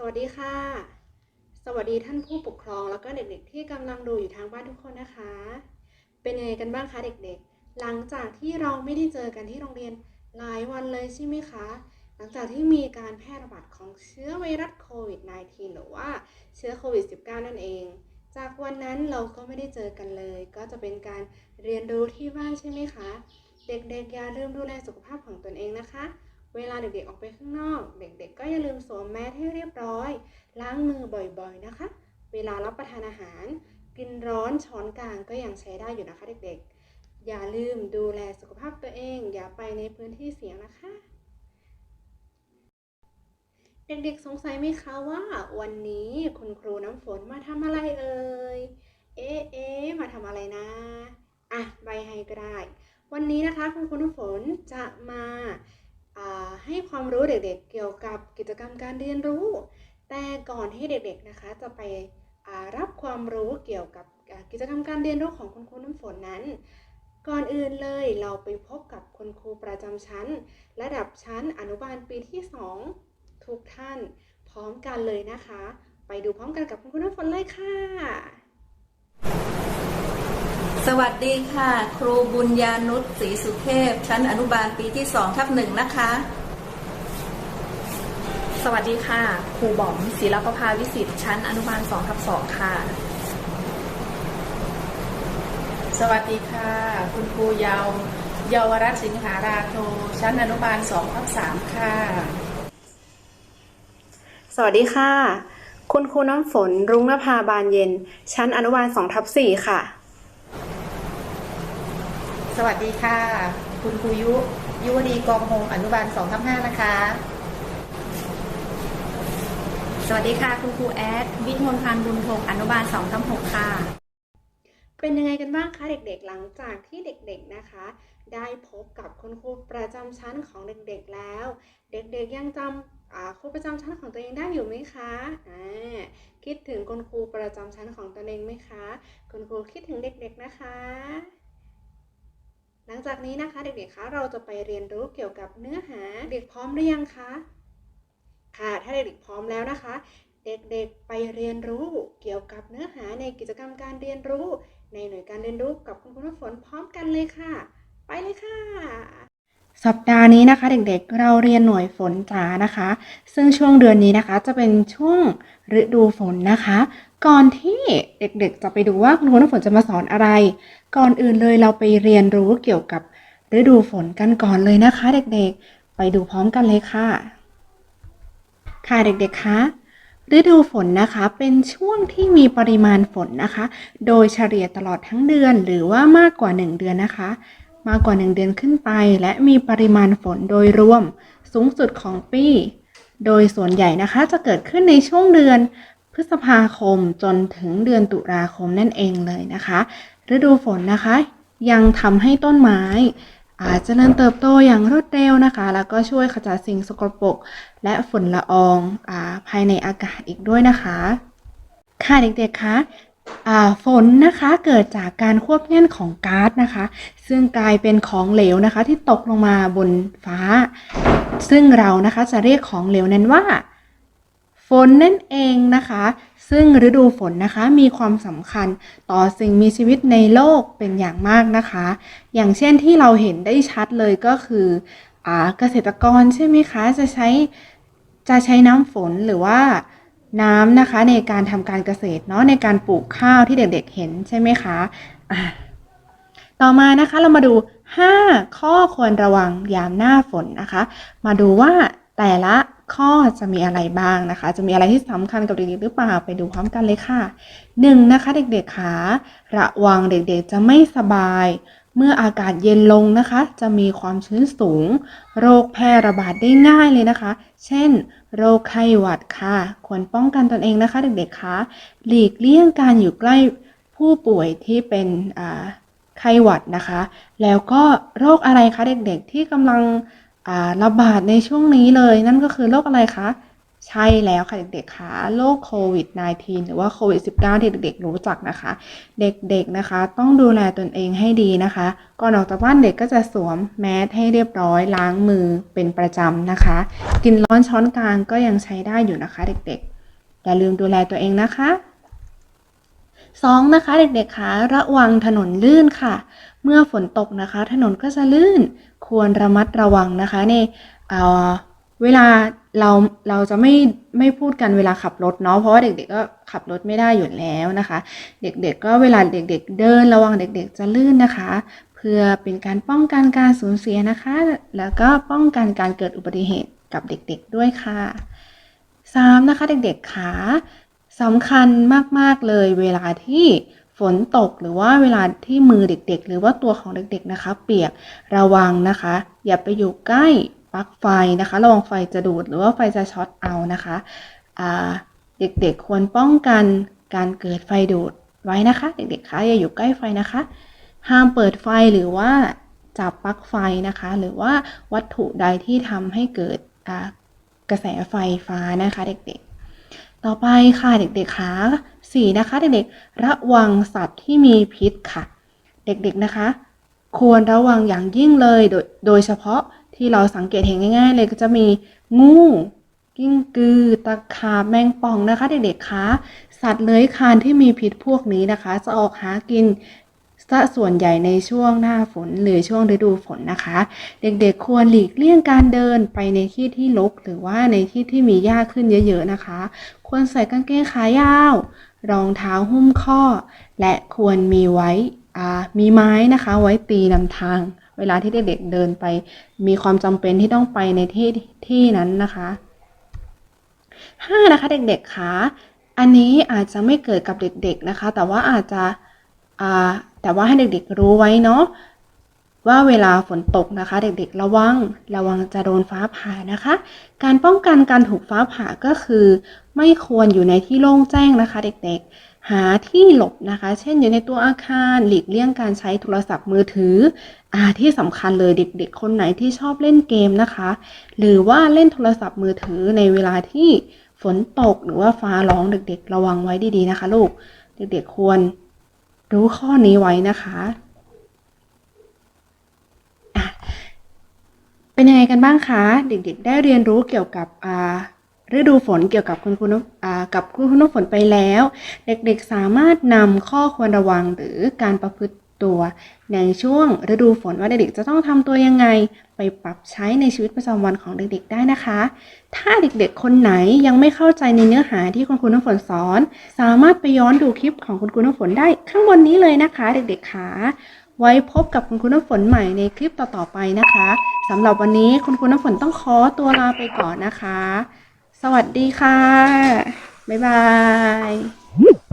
สวัสดีค่ะ สวัสดีท่านผู้ปกครองแล้วก็เด็กๆ ที่กำลังดูอยู่ทางบ้านทุกคนนะคะ เป็นยังไงกันบ้างคะเด็กๆ หลังจากที่เราไม่ได้เจอกันที่โรงเรียนหลายวันเลยใช่ไหมคะ หลังจากที่มีการแพร่ระบาดของเชื้อไวรัสโควิด -19 หรือว่าเชื้อโควิด -19 นั่นเอง จากวันนั้นเราก็ไม่ได้เจอกันเลย ก็จะเป็นการเรียนรู้ที่บ้านใช่ไหมคะ เด็กๆอย่าลืมดูแลสุขภาพของตนเองนะคะ เวลาเด็กๆออกไปข้างนอก เด็กๆ ก็อย่าลืมสวมแมสให้เรียบร้อย ล้างมือบ่อยๆนะคะ เวลารับประทานอาหาร กินร้อนช้อนกลางก็ยังใช้ได้อยู่นะคะเด็กๆ อย่าลืมดูแลสุขภาพตัวเอง อย่าไปในพื้นที่เสี่ยงนะคะ เด็กๆสงสัยไหมคะว่า วันนี้คุณครูน้ำฝนมาทำอะไรเอ่ย เอ๊ะเอ๊ะมาทำอะไรนะอะใบให้ก็ได้ วันนี้นะคะคุณครูน้ำฝนจะมาอ่า ให้ความรู้เด็กๆเกี่ยวกับกิจกรรมการเรียนรู้ แต่ก่อนที่เด็กๆนะคะจะไปรับความรู้เกี่ยวกับกิจกรรมการเรียนรู้ของคุณครูน้ำฝนนั้น ก่อนอื่นเลยเราไปพบกับคุณครูประจำชั้น ระดับชั้นอนุบาลปีที่ 2 ทุกท่านพร้อมกันเลยนะคะ ไปดูพร้อมกันกับคุณครูน้ำฝนเลยค่ะ สวัสดีค่ะ ครูบุญญานุชศรีสุเทพ ชั้นอนุบาลปีที่สองทับหนึ่งนะคะ สวัสดีค่ะ ครูบอมศิลปภาวิสิทธิ์ชั้นอนุบาล2ทับ2ค่ะ สวัสดีค่ะ คุณครูเยาวเยาวรัตน์สิงหาราโทชั้นอนุบาล2ทับ3ค่ะ สวัสดีค่ะ คุณครูน้ำฝนรุ้งนภาบานเย็น ชั้นอนุบาล2ทับ4ค่ะ สวัสดีค่ะ คุณครูยุ ยุวดีกองหงอนุบาล2ทับ5นะคะ สวัสดีค่ะ คุณครูแอด วิทย์มนพันธ์บุญพงศ์อนุบาล2ทับ6ค่ะ เป็นยังไงกันบ้างคะเด็กๆ หลังจากที่เด็กๆนะคะ ได้พบกับคุณครูประจำชั้นของเด็กๆแล้ว เด็กๆยังจำอ่าครูประจำชั้นของตัวเองได้อยู่ไหมคะอ่าคิดถึงคุณครูประจำชั้นของตัวเองไหมคะ คุณครูคิดถึงเด็กๆนะคะ หลังจากนี้นะคะเด็กๆคะเราจะไปเรียนรู้เกี่ยวกับเนื้อหาเด็กพร้อมหรือยังคะค่ะถ้าเด็กๆพร้อมแล้วนะคะ เด็กๆไปเรียนรู้เกี่ยวกับเนื้อหาในกิจกรรมการเรียนรู้ ในหน่วยการเรียนรู้กับคุณครูน้ำฝนพร้อมกันเลยค่ะ ไปเลยค่ะ สัปดาห์นี้นะคะ เด็กๆเราเรียนหน่วยฝนจ๋านะคะ ซึ่งช่วงเดือนนี้นะคะจะเป็นช่วงฤดูฝนนะคะ ก่อนที่เด็กๆจะไปดูว่าคุณครูน้ำฝนจะมาสอนอะไร ก่อนอื่นเลยเราไปเรียนรู้เกี่ยวกับฤดูฝนกันก่อนเลยนะคะ เด็กๆ ไปดูพร้อมกันเลยค่ะ ค่ะเด็กๆคะฤดูฝนนะคะเป็นช่วงที่มีปริมาณฝนนะคะ โดยเฉลี่ยตลอดทั้งเดือนหรือว่ามากกว่า 1 เดือนนะคะ มากกว่า 1 เดือนขึ้นไป และมีปริมาณฝนโดยรวมสูงสุดของปี โดยส่วนใหญ่นะคะจะเกิดขึ้นในช่วงเดือน ฤษภาคมจนถึงเดือนตุลาคมนั่นเองเลยนะคะ ฤดูฝนนะคะ ยังทำให้ต้นไม้ อาจจะเริญเติบโตอย่างรวดเร็วนะคะ แล้วก็ช่วยขจัดสิ่งสกปรกและฝุ่นละอองอาภายในอากาศอีกด้วยนะคะ ค่ะเด็กๆคะฝนนะคะเกิดจากการควบแน่นของก๊าซนะคะ ซึ่งกลายเป็นของเหลวนะคะ ที่ตกลงมาบนฟ้า ซึ่งเรานะคะจะเรียกของเหลวนั้นว่า ฝนนั่นเองนะคะ ซึ่งฤดูฝนนะคะมีความสำคัญต่อสิ่งมีชีวิตในโลกเป็นอย่างมากนะคะ อย่างเช่นที่เราเห็นได้ชัดเลยก็คืออเกษตรกรใช่ไหมคะ จะใช้จะใช้น้ำฝนหรือว่าน้ำนะคะในการทำการเกษตรเนาะในการปลูกข้าวที่เด็กๆเห็นใช่ไหมคะะต่อมานะคะเรามาดู 5 ข้อควรระวังยามหน้าฝนนะคะ มาดูว่า แต่ละข้อจะมีอะไรบ้างนะคะ จะมีอะไรที่สำคัญกับเด็กๆหรือเปล่าไปดูพร้อมกันเลยค่ะหนึ่งนะคะเด็กๆคะระวังเด็กๆจะไม่สบาย เมื่ออากาศเย็นลงนะคะ จะมีความชื้นสูง โรคแพร่ระบาดได้ง่ายเลยนะคะ เช่น โรคไข้หวัดค่ะ ควรป้องกันตนเองนะคะเด็กๆคะหลีกเลี่ยงการอยู่ใกล้ผู้ป่วยที่เป็นไข้หวัดนะคะ แล้วก็โรคอะไรคะเด็กๆที่กำลัง ระบาดในช่วงนี้เลย นั่นก็คือโรคอะไรคะ ใช่แล้วค่ะเด็กๆค่ะโรคโควิด -19 หรือว่าโควิด -19 ที่เด็กๆ รู้จักนะคะ เด็กๆนะคะ ต้องดูแลตนเองให้ดีนะคะ ก่อนออกจากบ้านเด็กก็จะสวมแมสให้เรียบร้อยล้างมือเป็นประจำนะคะ กินร้อนช้อนกลางก็ยังใช้ได้อยู่นะคะ เด็กๆ อย่าลืมดูแลตัวเองนะคะสองนะคะเด็กๆคะระวังถนนลื่นค่ะ มื่อฝนตกนะคะ ถนนก็จะลื่นควรระมัดระวังนะคะในเเวลาเราเราจะไม่ไม่พูดกันเวลาขับรถเนาะเพราะว่าเด็กๆก็ขับรถไม่ได้อยู่แล้วนะคะ เด็กๆก็เวลาเด็ก ๆ เดินระวังเด็ก ๆ จะลื่นนะคะ เพื่อเป็นการป้องกันการสูญเสียนะคะ แล้วก็ป้องกันการเกิดอุบัติเหตุกับเด็กๆด้วยค่ะ 3. นะคะเด็กๆขาสำคัญมากๆเลยเวลาที่ ฝนตกหรือว่าเวลาที่มือเด็กๆ หรือว่าตัวของเด็กๆนะคะ เปียกระวังนะคะ อย่าไปอยู่ใกล้ปลั๊กไฟนะคะ ระวังไฟจะดูดหรือว่าไฟจะช็อตเอานะคะเด็กๆควรป้องกันการเกิดไฟดูดไว้นะคะ เด็กๆคะอย่าอยู่ใกล้ไฟนะคะ ห้ามเปิดไฟหรือว่าจับปลั๊กไฟนะคะ หรือว่าวัตถุใดที่ทำให้เกิดกระแสไฟฟ้านะคะ เด็กๆ ต่อไปค่ะเด็กๆคะ สี่นะคะ เด็กๆ ระวังสัตว์ที่มีพิษค่ะ เด็กๆ นะคะ ควรระวังอย่างยิ่งเลย โดยโดยเฉพาะที่เราสังเกตเห็นง่าย ๆ เลยก็จะมีงูกิ้งกือ ตะขาบแมงป่องนะคะ เด็กๆคะสัตว์เลื้อยคลานที่มีพิษพวกนี้นะคะ จะออกหากินซะส่วนใหญ่ในช่วงหน้าฝนหรือช่วงฤดูฝนนะคะ เด็กๆควรหลีกเลี่ยงการเดินไปในที่ที่รกหรือว่าในที่ที่มีหญ้าขึ้นเยอะ ๆนะคะ ควรใส่กางเกงขายาว รองเท้าหุ้มข้อ และควรมีไว้มีไม้นะคะไว้ตีนำทาง เวลาที่เด็กๆเดินไป มีความจำเป็นที่ต้องไปในที่ที่นั้นนะคะห้านะคะเด็กๆคะอันนี้อาจจะไม่เกิดกับเด็กๆนะคะ แต่ว่าอาจจะแต่ว่าให้เด็กๆรู้ไว้เนาะ ว่าเวลาฝนตกนะคะ เด็กๆ ระวังระวังจะโดนฟ้าผ่านะคะ การป้องกันการถูกฟ้าผ่าก็คือ ไม่ควรอยู่ในที่โล่งแจ้งนะคะ เด็กๆ หาที่หลบนะคะ เช่นอยู่ในตัวอาคารหลีกเลี่ยงการใช้โทรศัพท์มือถืออ่าที่สำคัญเลยเด็กๆ คนไหนที่ชอบเล่นเกมนะคะ หรือว่าเล่นโทรศัพท์มือถือในเวลาที่ฝนตกหรือว่าฟ้าร้องเด็กๆ ระวังไว้ดีๆนะคะ ลูกเด็กๆควรรู้ข้อนี้ไว้นะคะ เป็นยังไงกันบ้างคะ เด็กๆ ได้เรียนรู้เกี่ยวกับฤดูฝนเกี่ยวกับคุณครูนกับคุณครูนฝนไปแล้ว เด็กๆสามารถนำข้อควรระวังหรือการประพฤติตัวในช่วงฤดูฝนว่าเด็กๆจะต้องทำตัวยังไง ไปปรับใช้ในชีวิตประจำวันของเด็กๆได้นะคะ ถ้าเด็กๆคนไหนยังไม่เข้าใจในเนื้อหาที่คุณครูน้ำฝนสอน สามารถไปย้อนดูคลิปของคุณครูน้ำฝนได้ข้างบนนี้เลยนะคะ เด็กๆค่ะ ไว้พบกับคุณครูน้ำฝนใหม่ในคลิปต่อๆไปนะคะสำหรับวันนี้คุณครูน้ำฝนต้องขอตัวลาไปก่อนนะคะ สวัสดีค่ะ บ๊ายบาย